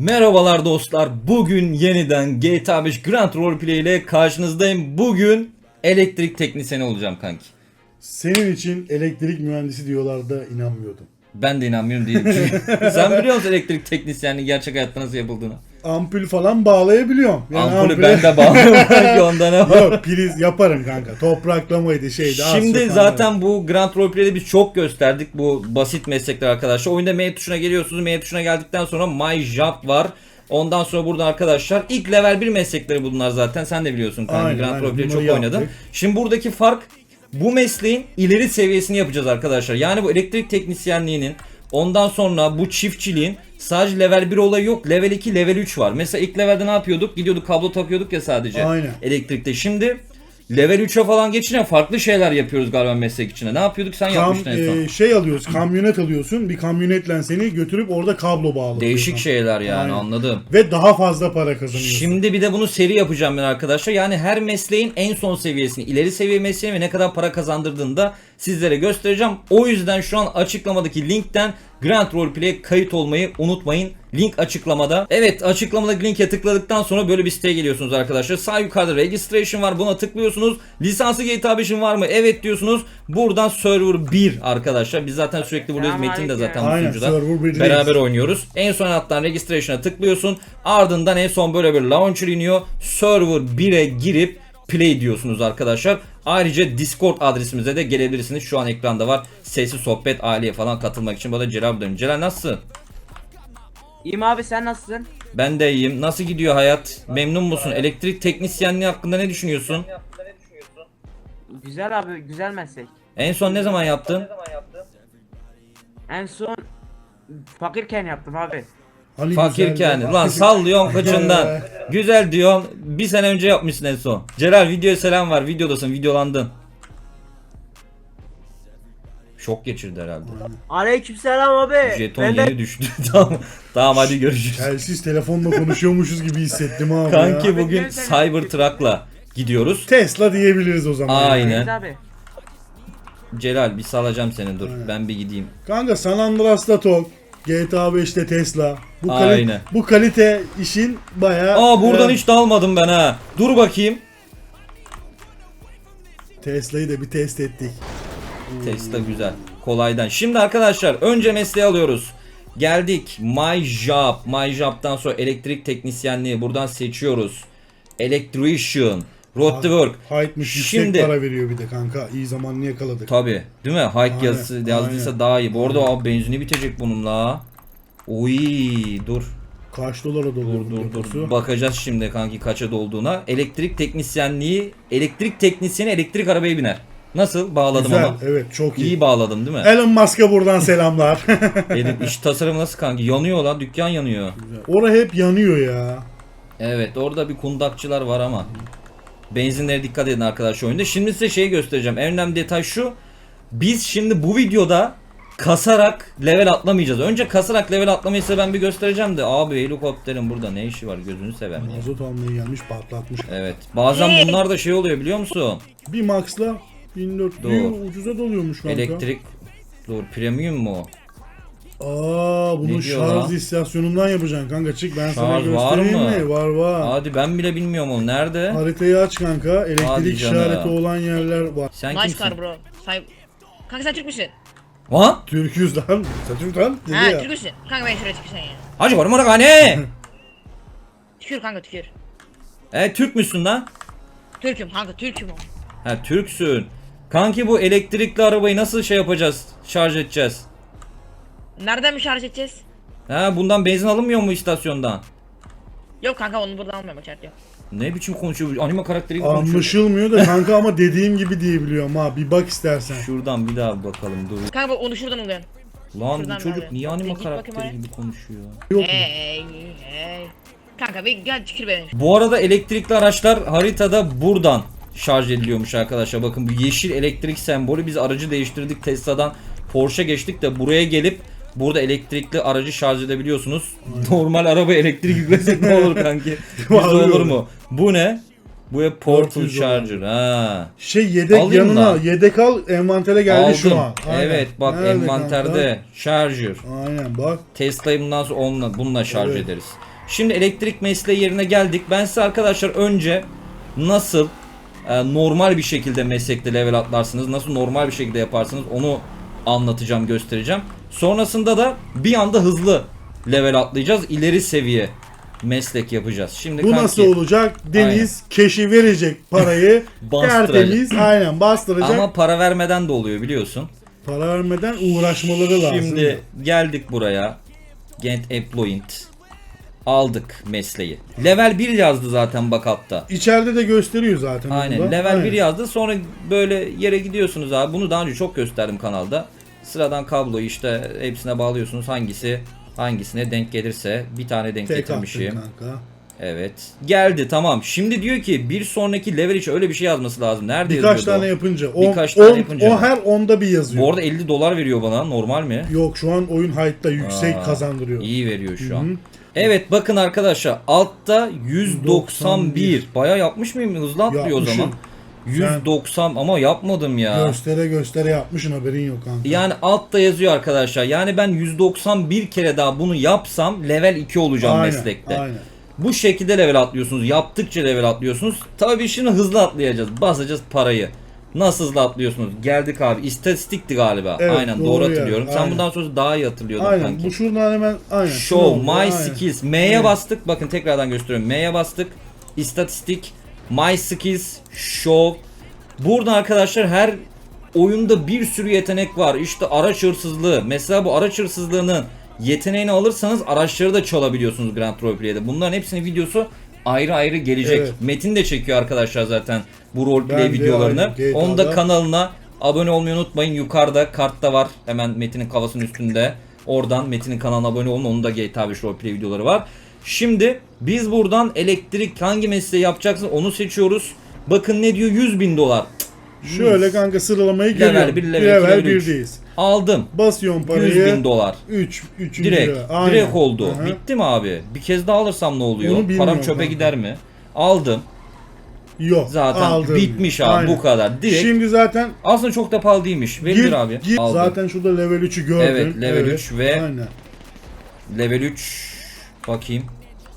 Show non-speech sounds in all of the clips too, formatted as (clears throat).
Merhabalar dostlar. Bugün yeniden GTA 5 Grand Roleplay ile karşınızdayım. Bugün elektrik teknisyeni olacağım kanki. Senin için elektrik mühendisi diyorlardı inanmıyordum. Ben de inanmıyorum değilim. (laughs) Sen biliyor musun elektrik teknisyenliği gerçek hayatta nasıl yapıldığını? Ampul falan bağlayabiliyorum. Ampulü ampule- ben de bağlıyorum (laughs) kanki ondan ama. Yok priz yaparım kanka. Topraklamaydı şeydi. Şimdi çok zaten bu Grand Roleplay'de biz çok gösterdik bu basit meslekler arkadaşlar. Oyunda M tuşuna geliyorsunuz. M tuşuna geldikten sonra My Job var. Ondan sonra burada arkadaşlar ilk level 1 meslekleri bunlar zaten. Sen de biliyorsun kanka Aynen, Grand aynen. Roleplay'i Bunları çok oynadın. yaptık. Şimdi buradaki fark bu mesleğin ileri seviyesini yapacağız arkadaşlar. Yani bu elektrik teknisyenliğinin ondan sonra bu çiftçiliğin sadece level 1 olayı yok. Level 2, level 3 var. Mesela ilk levelde ne yapıyorduk? Gidiyorduk kablo takıyorduk ya sadece. Aynen. Elektrikte. Şimdi level 3'e falan geçince farklı şeyler yapıyoruz galiba meslek içinde. Ne yapıyorduk? Sen Kam, yapmıştın en son. e, şey alıyoruz, kamyonet alıyorsun. Bir kamyonetle seni götürüp orada kablo bağlıyorsun. Değişik şeyler yani Aynen. anladım. Ve daha fazla para kazanıyorsun. Şimdi bir de bunu seri yapacağım ben arkadaşlar. Yani her mesleğin en son seviyesini, ileri seviye mesleğini ve ne kadar para kazandırdığını da sizlere göstereceğim. O yüzden şu an açıklamadaki linkten Grand Roleplay'e kayıt olmayı unutmayın. Link açıklamada. Evet açıklamadaki linke tıkladıktan sonra böyle bir siteye geliyorsunuz arkadaşlar. Sağ yukarıda registration var. Buna tıklıyorsunuz. Lisansı GTA 5'in var mı? Evet diyorsunuz. Buradan server 1 arkadaşlar. Biz zaten sürekli buradayız. Metin de zaten bu Aynen, sunucuda. Beraber oynuyoruz. En son alttan registration'a tıklıyorsun. Ardından en son böyle bir launcher iniyor. Server 1'e girip play diyorsunuz arkadaşlar. Ayrıca Discord adresimize de gelebilirsiniz. Şu an ekranda var. Sesli sohbet aileye falan katılmak için. Bana Celal buradayım. Celal nasılsın? İyiyim abi sen nasılsın? Ben de iyiyim. Nasıl gidiyor hayat? Memnun musun? Elektrik teknisyenliği hakkında ne düşünüyorsun? Güzel abi güzel meslek. En son ne zaman yaptın? En son fakirken yaptım abi. Hani Fakirken. güzel- Lan sallıyorsun (laughs) kaçından. Güzel diyorsun. Bir sene önce yapmışsın en son. Celal videoya selam var. Videodasın. Videolandın. Şok geçirdi herhalde. Aleykümselam abi. Jeton Ben de- yeni düştü. (laughs) tamam. Tamam hadi görüşürüz. Telsiz telefonla konuşuyormuşuz gibi hissettim abi Kanki ya. bugün Cybertruck'la gidiyoruz. Tesla diyebiliriz o zaman. Aynen. Abi. Celal bir salacağım seni dur. Ben bir gideyim. Kanka San Andreas'ta TOG, GTA 5'te Tesla. Bu, kali- Aynen. bu kalite işin bayağı... Aa buradan e, hiç dalmadım ben ha. Dur bakayım. Tesla'yı da bir test ettik. Tesla güzel. Kolaydan. Şimdi arkadaşlar önce mesleği alıyoruz. Geldik. My Job. My Job'dan sonra elektrik teknisyenliği buradan seçiyoruz. Electrician. Road to Work. Yüksek Şimdi para veriyor bir de kanka. İyi zamanını yakaladık. tabi değil mi? Hike Aynen, yazısı yazdıysa aynen. daha iyi. Bu arada abi benzini bitecek bunun la. Oy dur. Kaç dolara doluyor Dur dur dur. Bakacağız şimdi kanki kaça dolduğuna. Elektrik teknisyenliği, elektrik teknisyeni elektrik arabaya biner. Nasıl? Bağladım Güzel, ama. evet çok iyi. İyi bağladım değil mi? Elon Musk'a buradan selamlar. (laughs) Benim iş tasarımı nasıl kanki? Yanıyor lan dükkan yanıyor. Ora hep yanıyor ya. Evet orada bir kundakçılar var ama. Benzinlere dikkat edin arkadaşlar oyunda. Şimdi size şeyi göstereceğim. En önemli detay şu. Biz şimdi bu videoda kasarak level atlamayacağız. Önce kasarak level atlamayı size ben bir göstereceğim de. Abi helikopterin burada ne işi var gözünü seveyim. ya. Mazot almaya gelmiş patlatmış. Evet. Bazen bunlar da şey oluyor biliyor musun? Bir Max'la 1400 Doğru. ucuza doluyormuş kanka. Elektrik Dur premium mu? o? Aa bunu Ne diyor şarj lan? istasyonundan yapacaksın kanka çık ben sana Şarj var göstereyim mı? mi? Var var. Hadi ben bile bilmiyorum o nerede? Haritayı aç kanka. Hadi Elektrik canım. işareti olan yerler var. Sen Nice kimsin? car bro. Say Kanka sen Türk müsün? Lan? Türk'üz lan. Satürk lan dedi Ha ya. Türk müsün? Kanka ben şuraya tükürsen ya. Hacı var mı ne? Tükür kanka tükür. E Türk müsün lan? Türk'üm kanka Türk'üm o. Ha Türksün. Kanki bu elektrikli arabayı nasıl şey yapacağız? Şarj edeceğiz. Nereden mi şarj edeceğiz? Ha bundan benzin alınmıyor mu istasyondan? Yok kanka onu buradan almıyorum içeride yok. Ne biçim konuşuyor bu anime karakteri gibi konuşuyor. Anlaşılmıyor da kanka ama dediğim gibi diyebiliyorum ha. Bir bak istersen. Şuradan bir daha bir bakalım dur. Kanka bak onu şuradan alıyorsun. Lan bu Şuradan çocuk böyle. niye anime Git karakteri gibi konuşuyor? Yok mu? Hey hey. Kanka bir gel tükür beni. Bu arada elektrikli araçlar haritada buradan şarj ediliyormuş arkadaşlar. Bakın bu yeşil elektrik sembolü biz aracı değiştirdik Tesla'dan Porsche geçtik de buraya gelip burada elektrikli aracı şarj edebiliyorsunuz. Normal araba elektrik yüklesek ne olur kanki? (laughs) Vallahi olur mu? Bu ne? Bu hep portal 400 charger ha. Şey yedek Alayım yanına. da. Yedek al envantere geldi Aldım. şu an. Aynen. Evet bak Nerede envanterde charger. kanka? Aynen bak. Tesla'yı bundan sonra onunla, bununla şarj Evet. ederiz. Şimdi elektrik mesleği yerine geldik. Ben size arkadaşlar önce nasıl e, normal bir şekilde meslekte level atlarsınız, nasıl normal bir şekilde yaparsınız onu anlatacağım, göstereceğim. Sonrasında da bir anda hızlı level atlayacağız. ileri seviye meslek yapacağız. Şimdi Bu kanki, nasıl olacak? Deniz keşi verecek parayı (laughs) Bastıracak. tertemiz aynen bastıracak. Ama para vermeden de oluyor biliyorsun. Para vermeden uğraşmaları lazım. Şimdi geldik buraya. Gent Employment. Aldık mesleği. Level 1 yazdı zaten bak altta. İçeride de gösteriyor zaten. Aynen. Level Aynen. 1 yazdı. Sonra böyle yere gidiyorsunuz abi. Bunu daha önce çok gösterdim kanalda. Sıradan kabloyu işte hepsine bağlıyorsunuz. Hangisi hangisine denk gelirse bir tane denk Tek getirmişim. kanka. Evet. Geldi tamam. Şimdi diyor ki bir sonraki level için öyle bir şey yazması lazım. Nerede Birkaç yazıyordu tane yapınca. On, Birkaç tane on- yapınca. O her onda bir yazıyor. Bu arada 50 dolar veriyor bana. Normal mi? Yok şu an oyun high'ta yüksek Aa, kazandırıyor. İyi veriyor şu Hı an. Evet bakın arkadaşlar altta 191. Baya yapmış mıyım? Hızlı atlıyor o zaman. 190 ama yapmadım ya. Göstere göstere yapmışsın haberin yok kanka. Yani altta yazıyor arkadaşlar. Yani ben 191 kere daha bunu yapsam level 2 olacağım aynen, meslekte. Aynen. Bu şekilde level atlıyorsunuz. Yaptıkça level atlıyorsunuz. Tabii şimdi hızlı atlayacağız. Basacağız parayı. Nasıl hızlı atlıyorsunuz? Geldik abi. İstatistikti galiba. Evet, aynen doğru, doğru yani, hatırlıyorum. Sen aynen. bundan sonra daha iyi hatırlıyordun Aynen. kanki. Bu şuradan hemen aynen. Show my aynen. skills. M'ye bastık. Bakın tekrardan gösteriyorum. M'ye bastık. İstatistik. My skills. Show. Burada arkadaşlar her oyunda bir sürü yetenek var. İşte araç hırsızlığı. Mesela bu araç hırsızlığının yeteneğini alırsanız araçları da çalabiliyorsunuz Grand Roleplay'de. Bunların hepsinin videosu ayrı ayrı gelecek. Evet. Metin de çekiyor arkadaşlar zaten bu roleplay videolarını. Onu da kanalına abone olmayı unutmayın. Yukarıda kartta var. Hemen Metin'in kafasının üstünde. Oradan Metin'in kanalına abone olun. Onun da GTA 5 roleplay videoları var. Şimdi biz buradan elektrik hangi mesleği yapacaksın onu seçiyoruz. Bakın ne diyor 100 bin dolar. Şöyle kanka sıralamayı Level görüyorum. bir, level iki, level üç. 1'deyiz. Aldım. Basıyorsun 100 parayı. bin dolar. 3 3. Direkt. Direkt oldu. Bitti mi abi? Bir kez daha alırsam ne oluyor? Bilmiyorum Param çöpe kanka. gider mi? Aldım. Yok. Zaten aldın. bitmiş abi Aynen. bu kadar. Direkt. Şimdi zaten Aslında çok da pahalı değilmiş. Verilir gir, abi. gir. Aldım. zaten şurada level 3'ü gördün. Evet, level üç ve- Aynen. Level 3 bakayım.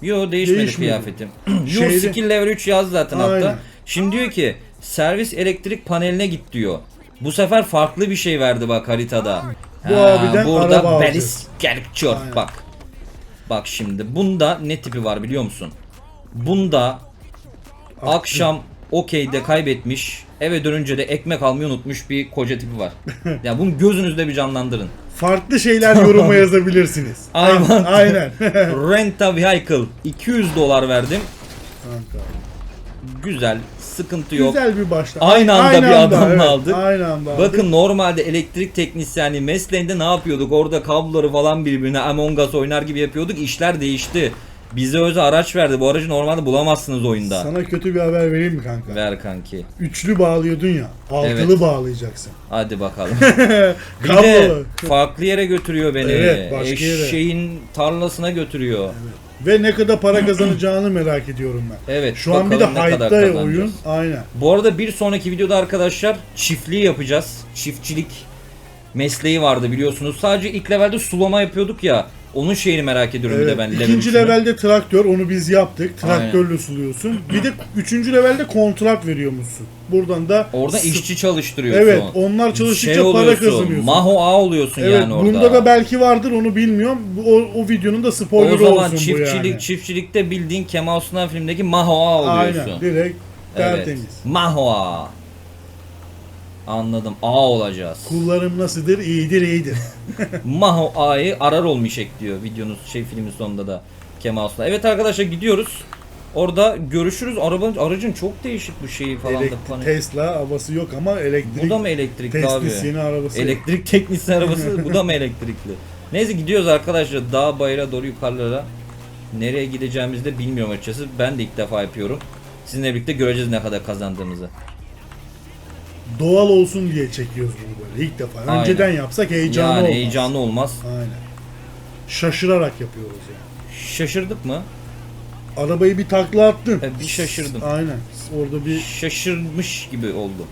Yo değişmedi Değişmedi. kıyafetim. (clears throat) Yo Şeyde- skill level 3 yaz zaten Aynen. hatta. Şimdi diyor ki servis elektrik paneline git diyor. Bu sefer farklı bir şey verdi bak haritada. Bu abiden burada araba. Gerçör Aynen. bak. Bak şimdi bunda ne tipi var biliyor musun? Bunda akşam okeyde kaybetmiş eve dönünce de ekmek almayı unutmuş bir koca tipi var. (laughs) ya bunu gözünüzde bir canlandırın. Farklı şeyler yoruma (laughs) yazabilirsiniz. Aynen. Aynen. (laughs) Rent a vehicle 200 dolar verdim. Kanka. Güzel, sıkıntı yok. Güzel bir başla. Aynı anda bir adamla aldık. Aynı anda aldık. Bakın normalde elektrik teknisyenliği mesleğinde ne yapıyorduk? Orada kabloları falan birbirine Among Us oynar gibi yapıyorduk. İşler değişti. Bize özel araç verdi. Bu aracı normalde bulamazsınız oyunda. Sana kötü bir haber vereyim mi kanka? Ver kanki. Üçlü bağlıyordun ya. Altılı Evet. bağlayacaksın. Hadi bakalım. (laughs) Bir de Kablo. farklı yere götürüyor beni. Evet, başka yere. Eşeğin tarlasına götürüyor. Ve ne kadar para kazanacağını merak ediyorum ben. Evet. Şu an bir de bakalım ne kadar hype'da ya kazanacağız. oyun. Aynen. Bu arada bir sonraki videoda arkadaşlar çiftliği yapacağız. Çiftçilik mesleği vardı biliyorsunuz. Sadece ilk levelde sulama yapıyorduk ya. Onun şeyini merak ediyorum bir de ben. level İkinci üçünü. levelde traktör onu biz yaptık. Traktörle suluyorsun. Bir de üçüncü levelde kontrat veriyormuşsun. Buradan da Orada s- işçi çalıştırıyorsun. Evet onlar çalıştıkça şey para oluyorsun. kazanıyorsun. Maho A oluyorsun evet yani orada. bunda da belki vardır onu bilmiyorum. Bu, o, o videonun da spoilerı o zaman olsun çiftçilik bu yani. çiftçilikte bildiğin Kemal Sunal filmdeki Maho A oluyorsun. Aynen direkt Evet. tertemiz. Maho A. Anladım. A olacağız. Kullarım nasıldır? İyidir iyidir. (laughs) Maho A'yı arar olmayacak diyor videonun şey filmin sonunda da Kemal Sunal. Evet arkadaşlar gidiyoruz. Orada görüşürüz. Arabanın aracın çok değişik bu şeyi falan da. Elektrik, Hani- Tesla havası yok ama elektrik Bu da mı elektrikli abi? teknisyeni arabası. Elektrik teknisyen arabası bu da mı elektrikli? Neyse gidiyoruz arkadaşlar dağ bayıra doğru yukarılara. Nereye gideceğimizi de bilmiyorum açıkçası. Ben de ilk defa yapıyorum. Sizinle birlikte göreceğiz ne kadar kazandığımızı. Doğal olsun diye çekiyoruz bunu böyle ilk defa. Aynen. Önceden yapsak heyecanlı yani olmaz. heyecanlı olmaz. Aynen. Şaşırarak yapıyoruz yani. Şaşırdık mı? Arabayı bir takla attın. E, bir şaşırdım. Aynen. Orada bir Şaşırmış gibi oldum.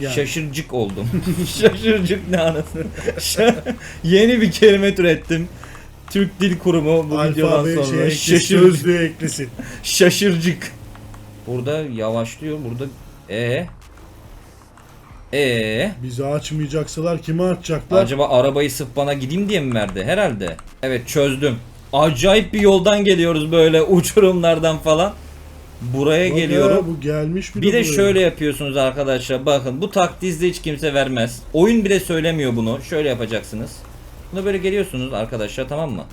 yani. Şaşırcık oldum. (laughs) Şaşırcık ne anasını. Şa- Yeni bir kelime türettim. Türk Dil Kurumu bu videodan Alfabe şey sonra eklesin, şaşır, sözlüğü eklesin. şaşırcık. Burada yavaşlıyor. Burada e e Bizi açmayacaksalar kimi açacaklar? acaba arabayı sırf bana gideyim diye mi verdi? Herhalde. Evet çözdüm. Acayip bir yoldan geliyoruz böyle (laughs) uçurumlardan falan. Buraya Bak ya, geliyorum. bu gelmiş Bir de buraya. şöyle yapıyorsunuz arkadaşlar. Bakın bu takdizde hiç kimse vermez. Oyun bile söylemiyor bunu. Şöyle yapacaksınız. Buna böyle geliyorsunuz arkadaşlar tamam mı?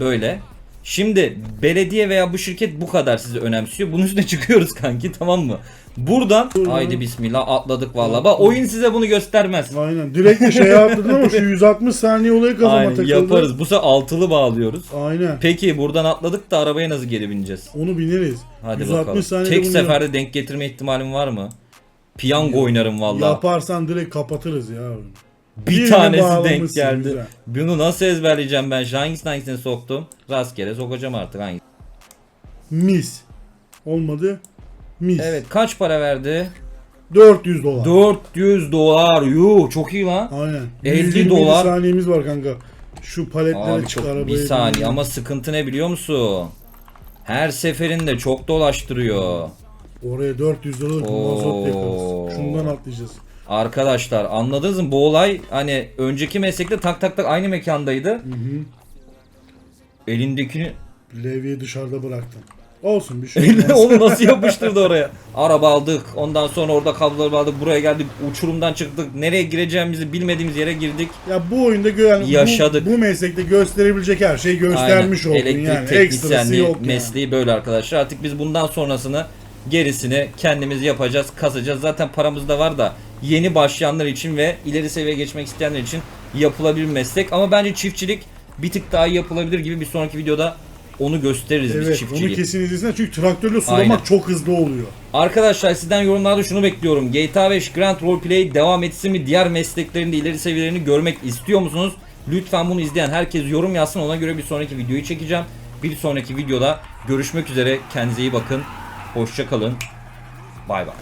Böyle. Şimdi belediye veya bu şirket bu kadar sizi önemsiyor. Bunun üstüne (laughs) çıkıyoruz kanki tamam mı? Buradan haydi bismillah atladık vallahi. Bak oyun size bunu göstermez. Aynen. Direkt de şey yaptın ama şu (laughs) 160 saniye olayı kafama Aynen takıldı. yaparız. Bu sefer altılı bağlıyoruz. Aynen. Peki buradan atladık da arabaya nasıl geri bineceğiz? Onu bineriz. Hadi 160 bakalım. saniyede Tek bunu seferde denk getirme ihtimalim var mı? Piyango oynarım vallahi. Yaparsan direkt kapatırız ya. Bir tanesi denk bağlamışsın geldi. güzel. Bunu nasıl ezberleyeceğim ben? Şu Hangisini hangisini soktum? Rastgele sokacağım artık hangi. Mis. Olmadı. Mis. Evet kaç para verdi? 400 dolar. 400 dolar. Yuh çok iyi lan. Aynen. 50 127 dolar. saniyemiz var kanka. Şu paletleri Abi çık çok bir saniye bin. ama sıkıntı ne biliyor musun? Her seferinde çok dolaştırıyor. Oraya 400 dolar Oo. mazot yakarız. Şundan atlayacağız. Arkadaşlar anladınız mı? Bu olay hani önceki meslekte tak tak tak aynı mekandaydı. Hı hı. Elindekini Levyeyi dışarıda bıraktım. Olsun bir şey olmaz. Onu nasıl (laughs) yapıştırdı oraya? Araba aldık. Ondan sonra orada kabloları aldık. Buraya geldik. Uçurumdan çıktık. Nereye gireceğimizi bilmediğimiz yere girdik. ya bu oyunda gö yani Yaşadık. Bu, bu meslekte gösterebilecek her şeyi göstermiş Aynen. oldun Elektrik yani. Ekstrası yok yani. mesleği böyle arkadaşlar. Artık biz bundan sonrasını gerisini kendimiz yapacağız, kasacağız. Zaten paramız da var da yeni başlayanlar için ve ileri seviyeye geçmek isteyenler için yapılabilir meslek. Ama bence çiftçilik bir tık daha iyi yapılabilir gibi bir sonraki videoda onu gösteririz biz Evet onu çiftçiliği. kesin izlesinler çünkü traktörle sulamak Aynen. çok hızlı oluyor. Arkadaşlar sizden yorumlarda şunu bekliyorum. GTA 5 Grand Roleplay devam etsin mi? Diğer mesleklerinde ileri seviyelerini görmek istiyor musunuz? Lütfen bunu izleyen herkes yorum yazsın. Ona göre bir sonraki videoyu çekeceğim. Bir sonraki videoda görüşmek üzere. Kendinize iyi bakın. Hoşça kalın. Bay bay.